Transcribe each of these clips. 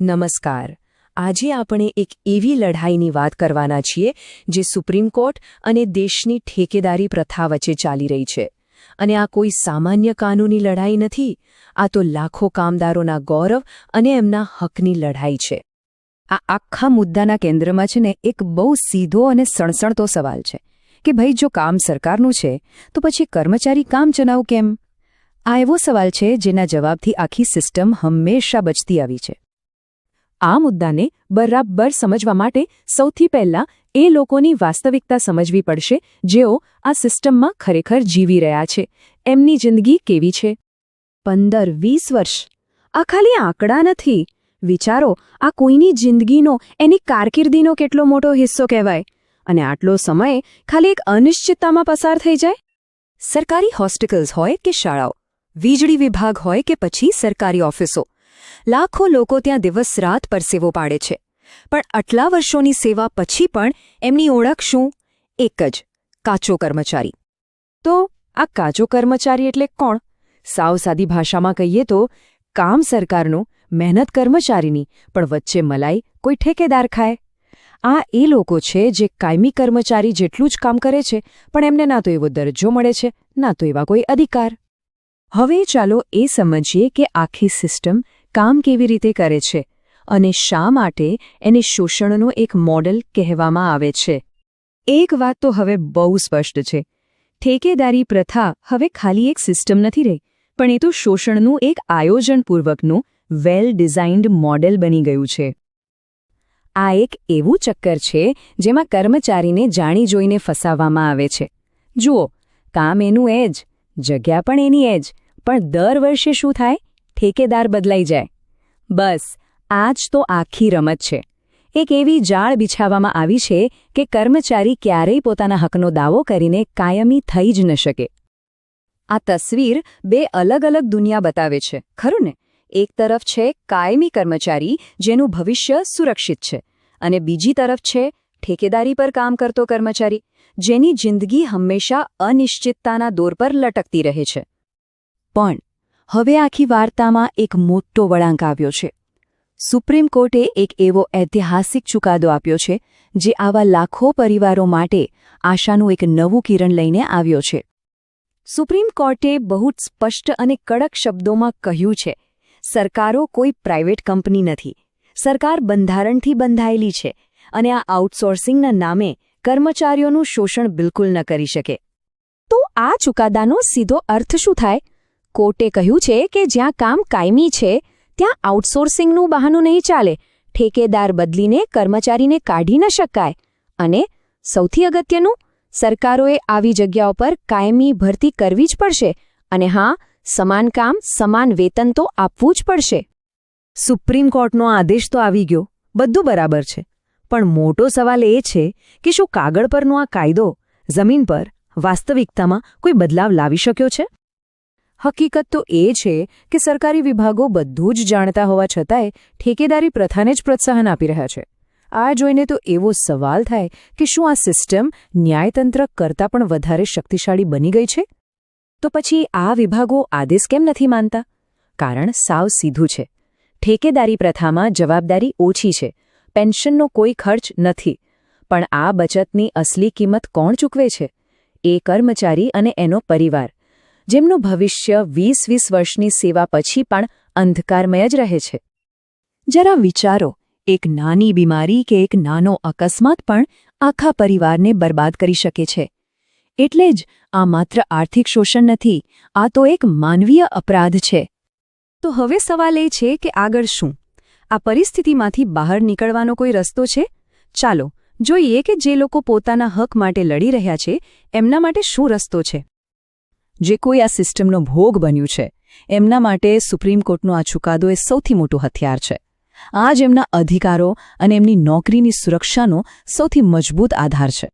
નમસ્કાર. આજે આપણે એક એવી લડાઈની વાત કરવાના છીએ, જે સુપ્રીમ કોર્ટ અને દેશની ઠેકેદારી પ્રથા વચ્ચે ચાલી રહી છે. અને આ કોઈ સામાન્ય કાનૂની લડાઈ નથી, આ તો લાખો કામદારોના ગૌરવ અને એમના હકની લડાઈ છે. આ આખા મુદ્દાના કેન્દ્રમાં છે ને એક બહુ સીધો અને સણસણતો સવાલ છે, કે ભાઈ જો કામ સરકારનું છે, તો પછી કર્મચારી કામ ચલાવ કેમ? આ એવો સવાલ છે જેના જવાબથી આખી સિસ્ટમ હંમેશા બચતી આવી છે. આ મુદ્દાને બરાબર સમજવા માટે સૌથી પહેલા એ લોકોની વાસ્તવિકતા સમજવી પડશે જેઓ આ સિસ્ટમમાં ખરેખર જીવી રહ્યા છે. એમની જિંદગી કેવી છે? પંદર, વીસ વર્ષ? આ ખાલી આંકડા નથી. વિચારો, આ કોઈની જિંદગીનો, એની કારકિર્દીનો કેટલો મોટો હિસ્સો કહેવાય? અને આટલો સમય ખાલી એક અનિશ્ચિતતામાં પસાર થઈ જાય? સરકારી હોસ્પિટલ્સ હોય કે શાળાઓ? વીજળી વિભાગ હોય કે પછી સરકારી ઓફિસો? લાખો લોકો ત્યાં દિવસ રાત પરસેવો પાડે છે. પણ આટલા વર્ષોની સેવા પછી પણ એમની ઓળખ શું? એક જ, કાચો કર્મચારી. તો આ કાચો કર્મચારી એટલે કોણ? સાવ સાદી ભાષામાં કહીએ તો કામ સરકારનું, મહેનત કર્મચારીની, પણ વચ્ચે મલાઈ કોઈ ઠેકેદાર ખાય. આ એ લોકો છે જે કાયમી કર્મચારી જેટલું જ કામ કરે છે, પણ એમને ના તો એવો દરજ્જો મળે છે, ના તો એવા કોઈ અધિકાર. હવે ચાલો એ સમજીએ કે આખી સિસ્ટમ કામ કેવી રીતે કરે છે અને શા માટે એને શોષણનો એક મોડલ કહેવામાં આવે છે. એક વાત તો હવે બહુ સ્પષ્ટ છે. ઠેકેદારી પ્રથા હવે ખાલી એક સિસ્ટમ નથી રહી, પણ એ તો શોષણનું એક આયોજનપૂર્વકનું વેલ ડિઝાઇન્ડ મોડેલ બની ગયું છે. આ એક એવું ચક્કર છે જેમાં કર્મચારીને જાણી જોઈને ફસાવવામાં આવે છે. જુઓ, કામ એનું એ જ જગ્યા પણ એની એ જ પણ દર વર્ષે શું થાય? ઠેકેદાર બદલાઈ જાય. બસ આ જ તો આખી રમત છે. એક એવી જાળ બિછાવવામાં આવી છે કે કર્મચારી ક્યારેય પોતાના હકનો દાવો કરીને કાયમી થઈ જ ન શકે. આ તસવીર બે અલગ અલગ દુનિયા બતાવે છે, ખરું ને? એક તરફ છે કાયમી કર્મચારી જેનું ભવિષ્ય સુરક્ષિત છે અને બીજી તરફ છે ઠેકેદારી પર કામ કરતો કર્મચારી, જેની જિંદગી હંમેશા અનિશ્ચિતતાના દોર પર લટકતી રહે છે. પણ હવે આખી વાર્તામાં એક મોટો વળાંક આવ્યો છે. સુપ્રીમ કોર્ટે એક એવો ઐતિહાસિક ચુકાદો આપ્યો છે, જે આવા લાખો પરિવારો માટે આશાનું એક નવું કિરણ લઈને આવ્યો છે. સુપ્રીમ કોર્ટે બહુ જ સ્પષ્ટ અને કડક શબ્દોમાં કહ્યું છે, સરકારો કોઈ પ્રાઇવેટ કંપની નથી. સરકાર બંધારણથી બંધાયેલી છે અને આ આઉટસોર્સિંગના નામે કર્મચારીઓનું શોષણ બિલકુલ ન કરી શકે. તો આ ચુકાદાનો સીધો અર્થ શું થાય? કોર્ટે કહ્યું છે કે જ્યાં કામ કાયમી છે, ત્યાં આઉટસોર્સિંગનું બહાનું નહીં ચાલે. ઠેકેદાર બદલીને કર્મચારીને કાઢી ન શકાય. અને સૌથી અગત્યનું, સરકારોએ આવી જગ્યાઓ પર કાયમી ભરતી કરવી જ પડશે. અને હા, સમાન કામ, સમાન વેતન તો આપવું જ પડશે. સુપ્રીમ કોર્ટનો આદેશ તો આવી ગયો. બધું બરાબર છે. પણ મોટો સવાલ એ છે કે શું કાગળ પરનો આ કાયદો, જમીન પર વાસ્તવિકતામાં કોઈ બદલાવ લાવી શક્યો છે? હકીકત તો એ છે કે સરકારી વિભાગો બધું જ જાણતા હોવા છતાંય ઠેકેદારી પ્રથાને જ પ્રોત્સાહન આપી રહ્યા છે. આ જોઈને તો એવો સવાલ થાય કે શું આ સિસ્ટમ ન્યાયતંત્ર કરતાં પણ વધારે શક્તિશાળી બની ગઈ છે? તો પછી આ વિભાગો આદેશ કેમ નથી માનતા? કારણ સાવ સીધું છે. ઠેકેદારી પ્રથામાં જવાબદારી ઓછી છે. પેન્શનનો કોઈ ખર્ચ નથી. પણ આ બચતની અસલી કિંમત કોણ ચૂકવે છે? એ કર્મચારી અને એનો પરિવાર. જેમનું ભવિષ્ય વીસ વીસ વર્ષની સેવા પછી પણ અંધકારમય જ રહે છે. જરા વિચારો, એક નાની બીમારી કે એક નાનો અકસ્માત પણ આખા પરિવારને બરબાદ કરી શકે છે. એટલે જ આ માત્ર આર્થિક શોષણ નથી, આ તો એક માનવીય અપરાધ છે. તો હવે સવાલ એ છે કે આગળ શું? આ પરિસ્થિતિમાંથી બહાર નીકળવાનો કોઈ રસ્તો છે? ચાલો, જોઈએ કે જે લોકો પોતાના હક માટે લડી રહ્યા છે, એમના માટે શું રસ્તો છે? જે કોઈ આ સિસ્ટમનો ભોગ બન્યું છે, એમના માટે સુપ્રીમ કોર્ટનો આ ચુકાદો એ સૌથી મોટું હથિયાર છે. આ જ એમના અધિકારો અને એમની નોકરીની સુરક્ષાનો સૌથી મજબૂત આધાર છે.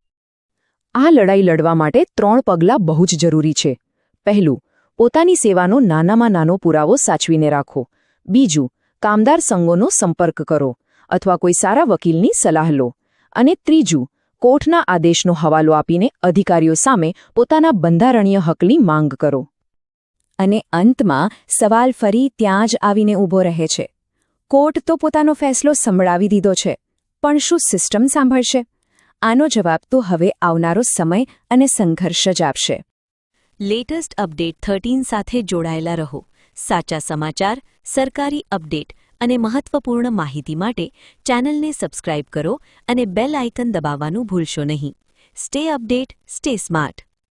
આ લડાઈ લડવા માટે ત્રણ પગલાં બહુ જ જરૂરી છે. પહેલું, પોતાની સેવાનો નાનામાં નાનો પુરાવો સાચવીને રાખો. બીજું, કામદાર સંઘોનો સંપર્ક કરો અથવા કોઈ સારા વકીલની સલાહ લો. અને ત્રીજું કોર્ટના આદેશનો હવાલો આપીને અધિકારીઓ સામે પોતાના બંધારણીય હકની માંગ કરો. અને અંતમાં સવાલ ફરી ત્યાં જ આવીને ઊભો રહે છે. કોર્ટ તો પોતાનો ફેસલો સંભળાવી દીધો છે, પણ શું સિસ્ટમ સાંભળશે? આનો જવાબ તો હવે આવનારો સમય અને સંઘર્ષ જ આપશે. લેટેસ્ટ અપડેટ થર્ટીન સાથે જોડાયેલા રહો. સાચા સમાચાર, સરકારી અપડેટ. અને મહત્વપૂર્ણ માહિતી માટે ચેનલને સબસ્ક્રાઇબ કરો અને બેલ આઇકન દબાવવાનું ભૂલશો નહીં. Stay update stay smart